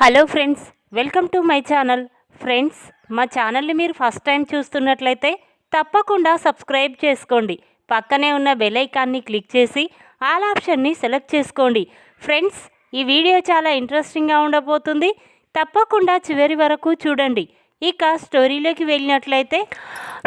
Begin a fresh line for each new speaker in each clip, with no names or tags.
Hello friends welcome to my channel. Friends మా ఛానల్ని మీరు ఫస్ట్ టైం చూస్తున్నట్లయితే తప్పకుండా సబ్స్క్రైబ్ చేసుకోండి. పక్కనే ఉన్న బెలైకాన్ని క్లిక్ చేసి ఆల్ ఆప్షన్ని సెలెక్ట్ చేసుకోండి. ఫ్రెండ్స్ ఈ వీడియో చాలా ఇంట్రెస్టింగ్గా ఉండబోతుంది. తప్పకుండా చివరి వరకు చూడండి. ఇక స్టోరీలోకి వెళ్ళినట్లయితే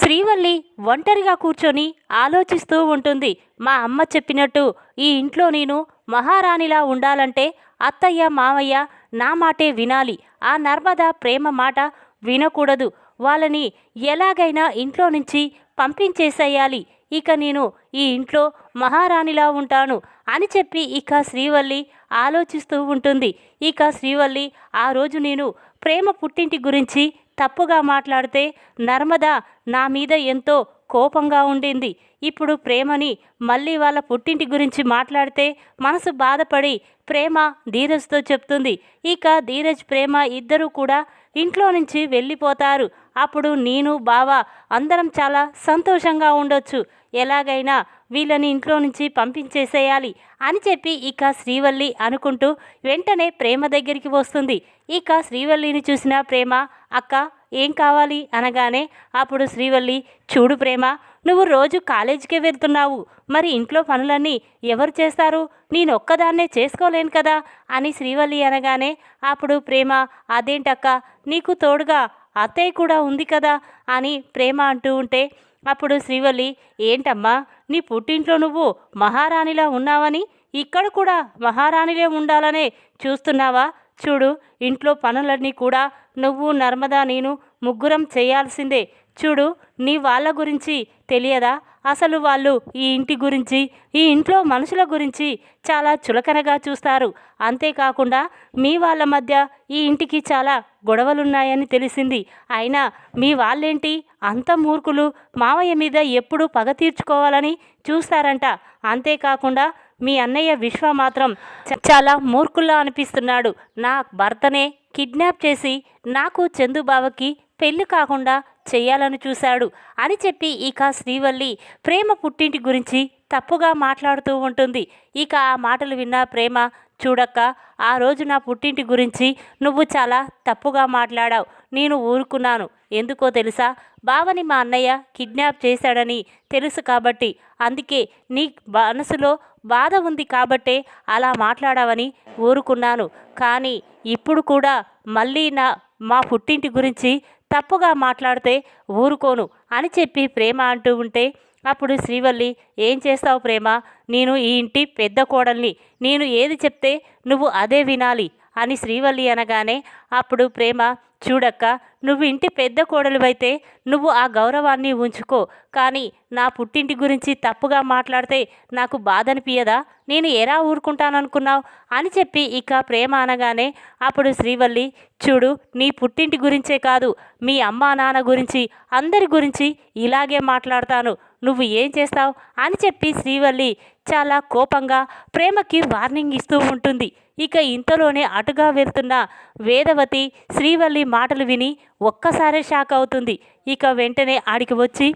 శ్రీవల్లి ఒంటరిగా కూర్చొని ఆలోచిస్తూ ఉంటుంది. మా అమ్మ చెప్పినట్టు ఈ ఇంట్లో నేను మహారాణిలా ఉండాలంటే అత్తయ్య మావయ్య నా మాటే వినాలి. ఆ నర్మద ప్రేమ మాట వినకూడదు. వాళ్ళని ఎలాగైనా ఇంట్లో నుంచి పంపించేసేయాలి. ఇక నేను ఈ ఇంట్లో మహారాణిలా ఉంటాను అని చెప్పి ఇక శ్రీవల్లి ఆలోచిస్తూ ఉంటుంది. ఇక శ్రీవల్లి ఆ రోజు నేను ప్రేమ పుట్టింటి గురించి తప్పుగా మాట్లాడితే నర్మద నా మీద ఎంతో కోపంగా ఉండింది. ఇప్పుడు ప్రేమని మళ్ళీ వాళ్ళ పుట్టింటి గురించి మాట్లాడితే మనసు బాధపడి ప్రేమ ధీరజ్తో చెప్తుంది. ఇక ధీరజ్ ప్రేమ ఇద్దరూ కూడా ఇంట్లో నుంచి వెళ్ళిపోతారు. అప్పుడు నేను బావ అందరం చాలా సంతోషంగా ఉండొచ్చు. ఎలాగైనా వీళ్ళని ఇంట్లో నుంచి పంపించేసేయాలి అని చెప్పి ఇక శ్రీవల్లి అనుకుంటూ వెంటనే ప్రేమ దగ్గరికి వస్తుంది. ఇక శ్రీవల్లిని చూసిన ప్రేమ అక్క ఏం కావాలి? అనగానే అప్పుడు శ్రీవల్లి చూడు ప్రేమ నువ్వు రోజు కాలేజీకే వెళ్తున్నావు. మరి ఇంట్లో పనులన్నీ ఎవరు చేస్తారు? నేను ఒక్కదాన్నే చేసుకోలేను కదా? అని శ్రీవల్లి అనగానే అప్పుడు ప్రేమ అదేంటక్క? నీకు తోడుగా అత్తయ్య కూడా ఉంది కదా? అని ప్రేమ అంటూ ఉంటే అప్పుడు శ్రీవల్లి ఏంటమ్మా? నీ పుట్టింట్లో నువ్వు మహారాణిలా ఉన్నావని? ఇక్కడ కూడా మహారాణిలే ఉండాలనే చూస్తున్నావా? చూడు ఇంట్లో పనులన్నీ కూడా నువ్వు నర్మదా నేను ముగ్గురం చేయాల్సిందే. చూడు నీ వాళ్ళ గురించి తెలియదా? అసలు వాళ్ళు ఈ ఇంటి గురించి ఈ ఇంట్లో మనుషుల గురించి చాలా చులకనగా చూస్తారు. అంతేకాకుండా మీ వాళ్ళ మధ్య ఈ ఇంటికి చాలా గొడవలున్నాయని తెలిసింది. అయినా మీ వాళ్ళేంటి? అంత మూర్ఖులు. మావయ్య మీద ఎప్పుడు పగ తీర్చుకోవాలని చూస్తారంట. అంతేకాకుండా మీ అన్నయ్య విశ్వ మాత్రం చాలా మూర్ఖుల్లా అనిపిస్తున్నాడు. నా భర్తనే కిడ్నాప్ చేసి నాకు చందుబావకి పెళ్ళి కాకుండా చేయాలని చూశాడు. అని చెప్పి ఇక శ్రీవల్లి ప్రేమ పుట్టింటి గురించి తప్పుగా మాట్లాడుతూ ఉంటుంది. ఇక ఆ మాటలు విన్న ప్రేమ చూడక్క ఆ రోజు నా పుట్టింటి గురించి నువ్వు చాలా తప్పుగా మాట్లాడావు. నేను ఊరుకున్నాను. ఎందుకో తెలుసా? బావని మా అన్నయ్య కిడ్నాప్ చేశాడని తెలుసు కాబట్టి. అందుకే నీ మనసులో బాధ ఉంది కాబట్టే అలా మాట్లాడావని ఊరుకున్నాను. కానీ ఇప్పుడు కూడా మళ్ళీ నా మా పుట్టింటి గురించి తప్పుగా మాట్లాడితే ఊరుకోను అని చెప్పి ప్రేమ అంటూ ఉంటే అప్పుడు శ్రీవల్లి ఏం చేస్తావు ప్రేమ? నేను ఈ ఇంటి పెద్ద కోడల్ని. నేను ఏది చెప్తే నువ్వు అదే వినాలి అని శ్రీవల్లి అనగానే అప్పుడు ప్రేమ చూడక్క నువ్వు ఇంటి పెద్ద కోడలువైతే నువ్వు ఆ గౌరవాన్ని ఉంచుకో. కానీ నా పుట్టింటి గురించి తప్పుగా మాట్లాడితే నాకు బాధ అనిపించదా నేను ఎలా ఊరుకుంటాననుకున్నావు? అని చెప్పి ఇక ప్రేమ అనగానే అప్పుడు శ్రీవల్లి చూడు నీ పుట్టింటి గురించే కాదు మీ అమ్మా నాన్న గురించి అందరి గురించి ఇలాగే మాట్లాడతాను. నువ్వు ఏం చేస్తావు? అని చెప్పి శ్రీవల్లి చాలా కోపంగా ప్రేమకి వార్నింగ్ ఇస్తూ ఉంటుంది. ఇక ఇంతలోనే అటుగా వెళ్తున్న వేదవతి శ్రీవల్లి మాటలు విని ఒక్కసారే షాక్ అవుతుంది. ఇక వెంటనే ఆడికి వచ్చి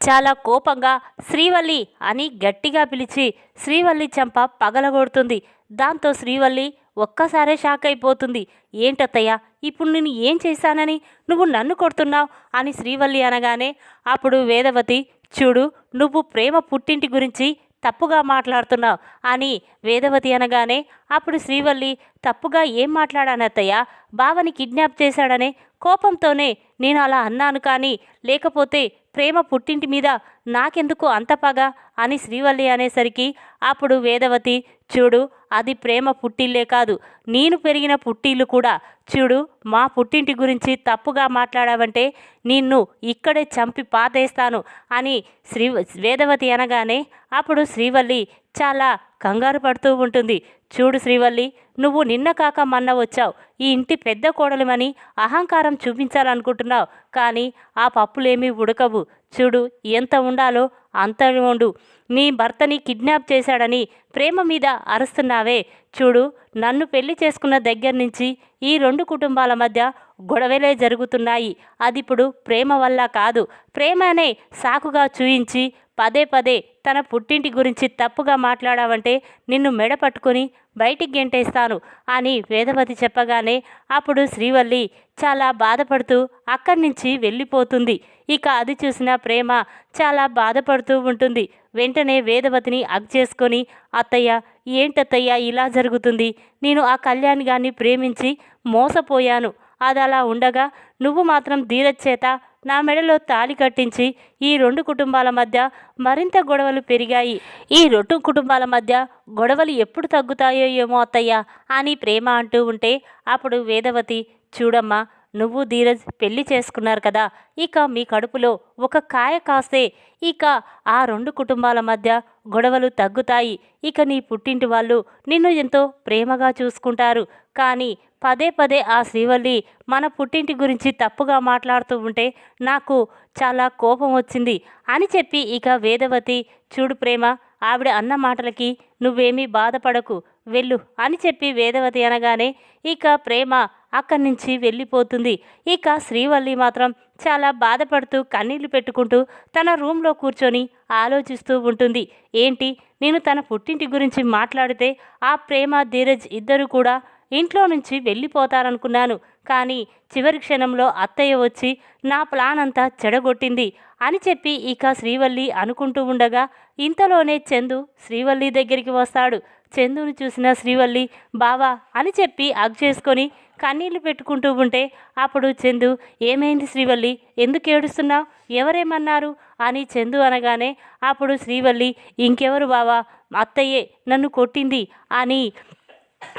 చాలా కోపంగా శ్రీవల్లి అని గట్టిగా పిలిచి శ్రీవల్లి చెంప పగలగొడుతుంది. దాంతో శ్రీవల్లి ఒక్కసారే షాక్ అయిపోతుంది. ఏంటత్తయ్య ఇప్పుడు నేను ఏం చేశానని? నువ్వు నన్ను కొడుతున్నావు? అని శ్రీవల్లి అనగానే అప్పుడు వేదవతి చూడు నువ్వు ప్రేమ పుట్టింటి గురించి తప్పుగా మాట్లాడుతున్నావు అని వేదవతి అనగానే అప్పుడు శ్రీవల్లి తప్పుగా ఏం మాట్లాడానత్తయ్య? బావని కిడ్నాప్ చేశాడనే కోపంతోనే నేను అలా అన్నాను కానీ లేకపోతే ప్రేమ పుట్టింటి మీద నాకెందుకు అంత పగ అని శ్రీవల్లి అనేసరికి అప్పుడు వేదవతి చూడు అది ప్రేమ పుట్టిల్లే కాదు. నేను పెరిగిన పుట్టిల్లు కూడా చూడు మా పుట్టింటి గురించి తప్పుగా మాట్లాడావంటే నిన్ను ఇక్కడే చంపి పాతేస్తాను అని శ్రీ వేదవతి అనగానే అప్పుడు శ్రీవల్లి చాలా కంగారు పడుతూ ఉంటుంది. చూడు శ్రీవల్లి నువ్వు నిన్న కాక మన్న వచ్చావు. ఈ ఇంటి పెద్ద కోడలిమని అహంకారం చూపించాలనుకుంటున్నావు. కానీ ఆ పప్పులేమీ ఉడకవు. చూడు ఎంత ఉండాలో అంత ఉండు. నీ భర్తని కిడ్నాప్ చేశాడని ప్రేమ మీద అరుస్తున్నావే. చూడు నన్ను పెళ్ళి చేసుకున్న దగ్గర నుంచి ఈ రెండు కుటుంబాల మధ్య గొడవలే జరుగుతున్నాయి. అది ఇప్పుడు ప్రేమ వల్ల కాదు. ప్రేమనే సాకుగా చూయించి పదే పదే తన పుట్టింటి గురించి తప్పుగా మాట్లాడావంటే నిన్ను మెడ పట్టుకొని బయటికి గెంటేస్తాను అని వేదవతి చెప్పగానే అప్పుడు శ్రీవల్లి చాలా బాధపడుతూ అక్కడి నుంచి వెళ్ళిపోతుంది. ఇక అది చూసిన ప్రేమ చాలా బాధపడుతూ ఉంటుంది. వెంటనే వేదవతిని అగ్ చేసుకొని అత్తయ్య ఏంటత్తయ్య ఇలా జరుగుతుంది? నేను ఆ కళ్యాణ్ గారిని ప్రేమించి మోసపోయాను. అది అలా ఉండగా నువ్వు మాత్రం ధీరజ్ చేత నా మెడలో తాళి కట్టించి ఈ రెండు కుటుంబాల మధ్య మరింత గొడవలు పెరిగాయి. ఈ రెండు కుటుంబాల మధ్య గొడవలు ఎప్పుడు తగ్గుతాయో ఏమో అత్తయ్య అని ప్రేమ అంటూ ఉంటే అప్పుడు వేదవతి చూడమ్మా నువ్వు ధీరజ్ పెళ్ళి చేసుకున్నారు కదా ఇక మీ కడుపులో ఒక కాయ కాస్తే ఇక ఆ రెండు కుటుంబాల మధ్య గొడవలు తగ్గుతాయి. ఇక నీ పుట్టింటి వాళ్ళు నిన్ను ఎంతో ప్రేమగా చూసుకుంటారు. కానీ పదే పదే ఆ శ్రీవల్లి మన పుట్టింటి గురించి తప్పుగా మాట్లాడుతూ ఉంటే నాకు చాలా కోపం వచ్చింది అని చెప్పి ఇక వేదవతి చూడు ప్రేమ ఆవిడ అన్న మాటలకి నువ్వేమీ బాధపడకు. వెళ్ళు అని చెప్పి వేదవతి అనగానే ఇక ప్రేమ అక్కడి నుంచి వెళ్ళిపోతుంది. ఇక శ్రీవల్లి మాత్రం చాలా బాధపడుతూ కన్నీళ్ళు పెట్టుకుంటూ తన రూమ్లో కూర్చొని ఆలోచిస్తూ ఉంటుంది. ఏంటి? నేను తన పుట్టింటి గురించి మాట్లాడితే ఆ ప్రేమ ధీరజ్ ఇద్దరు కూడా ఇంట్లో నుంచి వెళ్ళిపోతారనుకున్నాను. కానీ చివరి క్షణంలో అత్తయ్య వచ్చి నా ప్లాన్ అంతా చెడగొట్టింది. అని చెప్పి ఇక శ్రీవల్లి అనుకుంటూ ఉండగా ఇంతలోనే చందు శ్రీవల్లి దగ్గరికి వస్తాడు. చందుని చూసిన శ్రీవల్లి బావా అని చెప్పి అగ్ చేసుకొని కన్నీళ్ళు పెట్టుకుంటూ ఉంటే అప్పుడు చందు ఏమైంది శ్రీవల్లి? ఎందుకు ఏడుస్తున్నావు? ఎవరేమన్నారు? అని చందు అనగానే అప్పుడు శ్రీవల్లి ఇంకెవరు బావా? అత్తయ్యే నన్ను కొట్టింది అని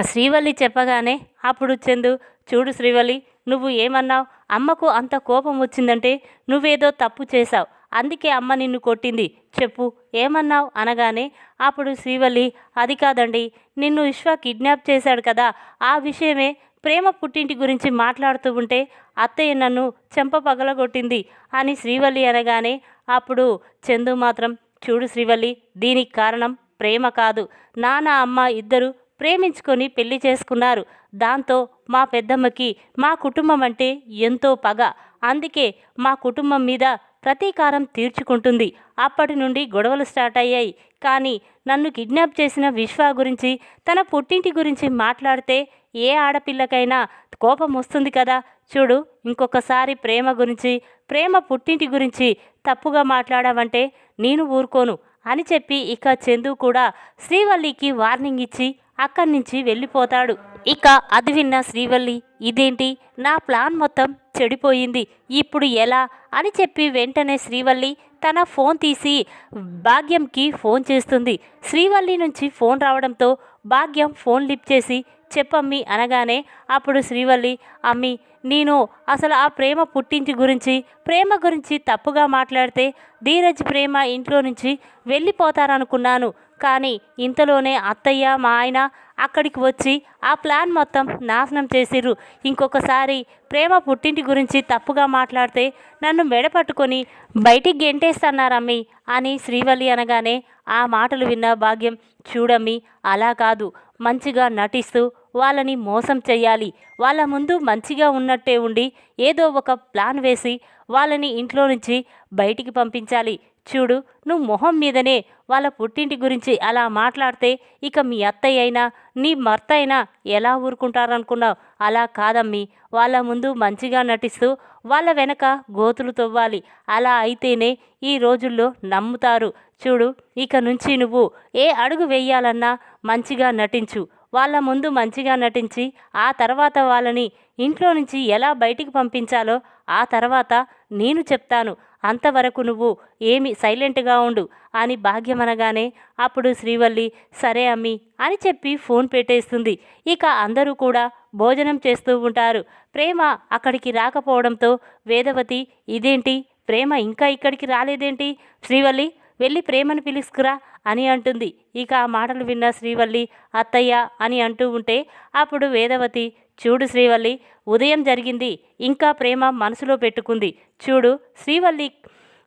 శ్రీవల్లి చెప్పగానే అప్పుడు చందు చూడు శ్రీవల్లి నువ్వు ఏమన్నావు అమ్మకు అంత కోపం వచ్చిందంటే నువ్వేదో తప్పు చేశావు. అందుకే అమ్మ నిన్ను కొట్టింది. చెప్పు. ఏమన్నావు? అనగానే అప్పుడు శ్రీవల్లి అది కాదండి నిన్ను విశ్వ కిడ్నాప్ చేశాడు కదా. ఆ విషయమే ప్రేమ పుట్టింటి గురించి మాట్లాడుతూ ఉంటే అత్తయ్య నన్ను చెంప పగలగొట్టింది అని శ్రీవల్లి అనగానే అప్పుడు చందు మాత్రం చూడు శ్రీవల్లి దీనికి కారణం ప్రేమ కాదు. నాన్న అమ్మ ఇద్దరు ప్రేమించుకొని పెళ్ళి చేసుకున్నారు. దాంతో మా పెద్దమ్మకి మా కుటుంబం అంటే ఎంతో పగ. అందుకే మా కుటుంబం మీద ప్రతీకారం తీర్చుకుంటుంది. అప్పటి నుండి గొడవలు స్టార్ట్ అయ్యాయి. కానీ నన్ను కిడ్నాప్ చేసిన విశ్వ గురించి తన పుట్టింటి గురించి మాట్లాడితే ఏ ఆడపిల్లకైనా కోపం వస్తుంది కదా. చూడు ఇంకొకసారి ప్రేమ గురించి ప్రేమ పుట్టింటి గురించి తప్పుగా మాట్లాడావంటే నేను ఊరుకోను అని చెప్పి ఇక చందు కూడా శ్రీవల్లికి వార్నింగ్ ఇచ్చి అక్కడి నుంచి వెళ్ళిపోతాడు. ఇక అది విన్న శ్రీవల్లి ఇదేంటి? నా ప్లాన్ మొత్తం చెడిపోయింది. ఇప్పుడు ఎలా? అని చెప్పి వెంటనే శ్రీవల్లి తన ఫోన్ తీసి భాగ్యంకి ఫోన్ చేస్తుంది. శ్రీవల్లి నుంచి ఫోన్ రావడంతో భాగ్యం ఫోన్ లిఫ్ట్ చేసి చెప్పమ్మి అనగానే అప్పుడు శ్రీవల్లి అమ్మి నేను అసలు ఆ ప్రేమ పుట్టింటి గురించి ప్రేమ గురించి తప్పుగా మాట్లాడితే ధీరజ్ ప్రేమ ఇంట్లో నుంచి వెళ్ళిపోతారనుకున్నాను. కానీ ఇంతలోనే అత్తయ్య మా ఆయన అక్కడికి వచ్చి ఆ ప్లాన్ మొత్తం నాశనం చేసిర్రు. ఇంకొకసారి ప్రేమ పుట్టింటి గురించి తప్పుగా మాట్లాడితే నన్ను మెడపట్టుకొని బయటికి గెంటేస్తన్నారమ్మి అని శ్రీవల్లి అనగానే ఆ మాటలు విన్న భాగ్యం చూడమ్మి అలా కాదు మంచిగా నటిస్తూ వాళ్ళని మోసం చేయాలి వాళ్ళ ముందు మంచిగా ఉన్నట్టే ఉండి ఏదో ఒక ప్లాన్ వేసి వాళ్ళని ఇంట్లో నుంచి బయటికి పంపించాలి. చూడు నువ్వు మొహం మీదనే వాళ్ళ పుట్టింటి గురించి అలా మాట్లాడితే ఇక మీ అత్తయ్య అయినా నీ భర్త అయినా ఎలా ఊరుకుంటారనుకున్నావు? అలా కాదమ్మి. వాళ్ళ ముందు మంచిగా నటిస్తూ వాళ్ళ వెనక గోతులు తవ్వాలి. అలా అయితేనే ఈ రోజుల్లో నమ్ముతారు. చూడు ఇక నుంచి నువ్వు ఏ అడుగు వేయాలన్నా మంచిగా నటించు. వాళ్ళ ముందు మంచిగా నటించి ఆ తర్వాత వాళ్ళని ఇంట్లో నుంచి ఎలా బయటికి పంపించాలో ఆ తర్వాత నేను చెప్తాను. అంతవరకు నువ్వు ఏమి సైలెంట్గా ఉండు అని భాగ్యం అనగానే అప్పుడు శ్రీవల్లి సరే అమ్మి అని చెప్పి ఫోన్ పెట్టేస్తుంది. ఇక అందరూ కూడా భోజనం చేస్తూ ఉంటారు. ప్రేమ అక్కడికి రాకపోవడంతో వేదవతి ఇదేంటి? ప్రేమ ఇంకా ఇక్కడికి రాలేదేంటి? శ్రీవల్లి వెళ్ళి ప్రేమను పిలుసుకురా అని అంటుంది. ఇక ఆ మాటలు విన్న శ్రీవల్లి అత్తయ్య అని అంటూ ఉంటే అప్పుడు వేదవతి చూడు శ్రీవల్లి ఉదయం జరిగింది ఇంకా ప్రేమ మనసులో పెట్టుకుంది. చూడు శ్రీవల్లి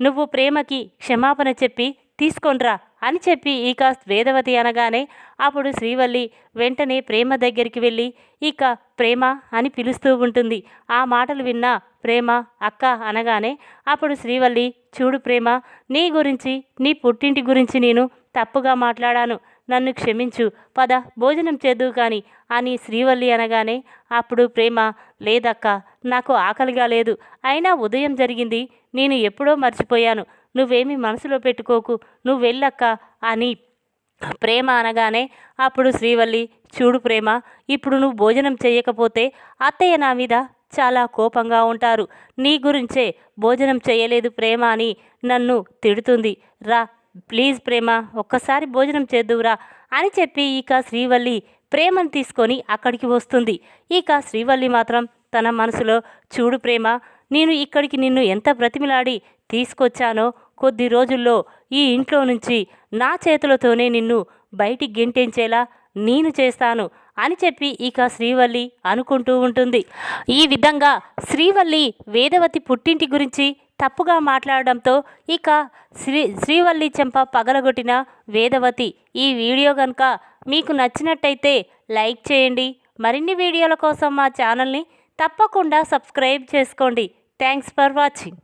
నువ్వు ప్రేమకి క్షమాపణ చెప్పి తీసుకొనిరా అని చెప్పి ఇక వేదవతి అనగానే అప్పుడు శ్రీవల్లి వెంటనే ప్రేమ దగ్గరికి వెళ్ళి ఇక ప్రేమ? అని పిలుస్తూ ఉంటుంది. ఆ మాటలు విన్న ప్రేమ అక్క అనగానే అప్పుడు శ్రీవల్లి చూడు ప్రేమ నీ గురించి నీ పుట్టింటి గురించి నేను తప్పుగా మాట్లాడాను. నన్ను క్షమించు. పద భోజనం చేద్దువు కానీ అని శ్రీవల్లి అనగానే అప్పుడు ప్రేమ లేదక్క నాకు ఆకలిగా లేదు. అయినా ఉదయం జరిగింది. నేను ఎప్పుడో మర్చిపోయాను. నువ్వేమీ మనసులో పెట్టుకోకు. నువ్వు వెళ్ళక్క అని ప్రేమ అనగానే అప్పుడు శ్రీవల్లి చూడు ప్రేమ ఇప్పుడు నువ్వు భోజనం చేయకపోతే అత్తయ్య నా మీద చాలా కోపంగా ఉంటారు. నీ గురించే భోజనం చేయలేదు ప్రేమ అని నన్ను తిడుతుంది. రా ప్లీజ్ ప్రేమ ఒక్కసారి భోజనం చేద్దువురా అని చెప్పి ఇక శ్రీవల్లి ప్రేమను తీసుకొని అక్కడికి వస్తుంది. ఇక శ్రీవల్లి మాత్రం తన మనసులో చూడు ప్రేమ నేను ఇక్కడికి నిన్ను ఎంత బ్రతిమిలాడి తీసుకొచ్చానో కొద్ది రోజుల్లో ఈ ఇంట్లో నుంచి నా చేతులతోనే నిన్ను బయటికి గెంటించేలా నేను చేస్తాను అని చెప్పి ఇక శ్రీవల్లి అనుకుంటూ ఉంటుంది. ఈ విధంగా శ్రీవల్లి వేదవతి పుట్టింటి గురించి తప్పుగా మాట్లాడడంతో ఇక శ్రీ శ్రీవల్లి చెంప పగలగొట్టిన వేదవతి ఈ వీడియో కనుక మీకు నచ్చినట్టయితే లైక్ చేయండి. మరిన్ని వీడియోల కోసం మా ఛానల్ని తప్పకుండా సబ్స్క్రైబ్ చేసుకోండి. Thanks for watching.